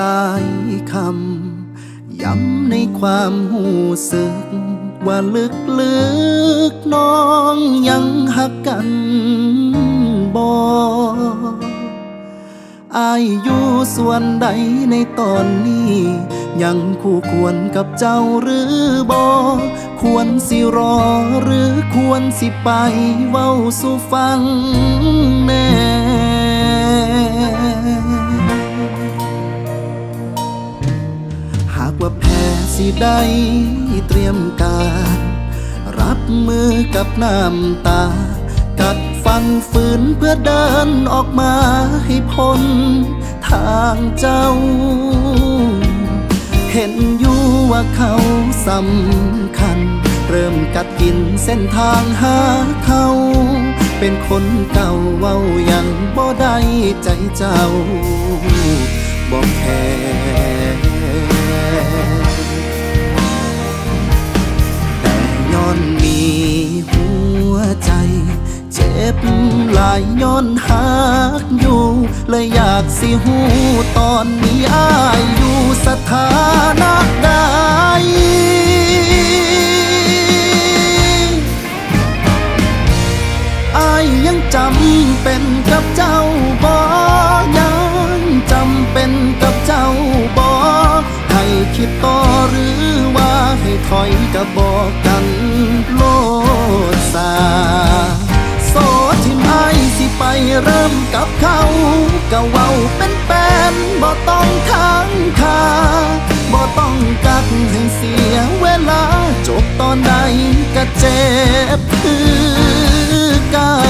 ลายคำ ย้ำในความหูสึก ว่าลึกลึกน้องยังหักกันบ่อายอยู่ส่วนใดในตอนนี้ ยังคู่ควรกับเจ้าหรือบอควรสิรอหรือควรสิไปเว้าสู่ฟังแน่ ได้เตรียมการ รับมือกับน้ำตา กัดฟันฝืนเพื่อเดินออกมาให้พ้นทางเจ้า เห็นอยู่ว่าเขาสำคัญ เริ่มกัดกินเส้นทางหาเขา เป็นคนเก่าเว้ายังบ่ได้ใจเจ้าบอกแค่ ลายย้อนหักอยู่เลยอยากสิหูตอนนี้อายอยู่สถานะใดอายยังจำเป็นกับเจ้าบ่ยังจำเป็นกับเจ้าบ่ให้คิดต่อหรือว่าให้ถอยกับบอกกันโลดสา โสดที่ไม่สิไปเริ่มกับเขาก็เว้าเป็นแปนบ่ต้องค้างคาบ่ต้องกักให้เสียเวลา จบตอนใดก็เจ็บคือเก่า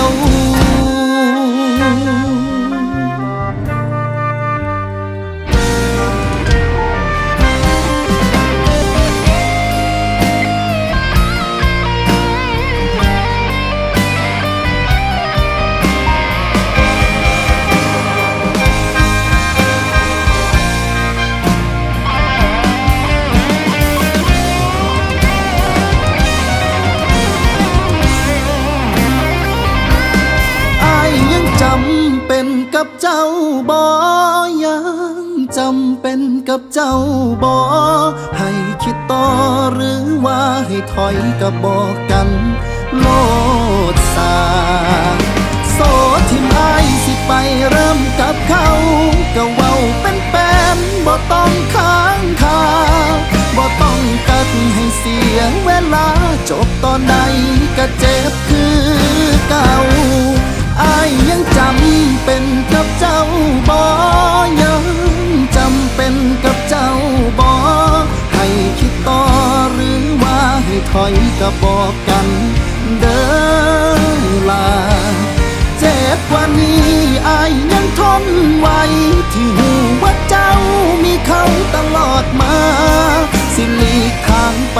กับเจ้าบอยังจำเป็นกับเจ้าบอให้คิดต่อหรือว่าให้ถอยกับบอกกัน โลดสาโสดที่ไม่สิไปเริ่มกับเขาก็เว้าเป็นแฟนบ่ต้องค้างคาบ่ต้องกัดให้เสียเวลาจบตอนใดก็เจ็บคือเก่าอายยัง ถอยก็บอกกัน เด้อลา เจ็บกว่านี้อายยังทนไหวที่หูว่าเจ้ามีเขาตลอดมา สิหลีกทางไป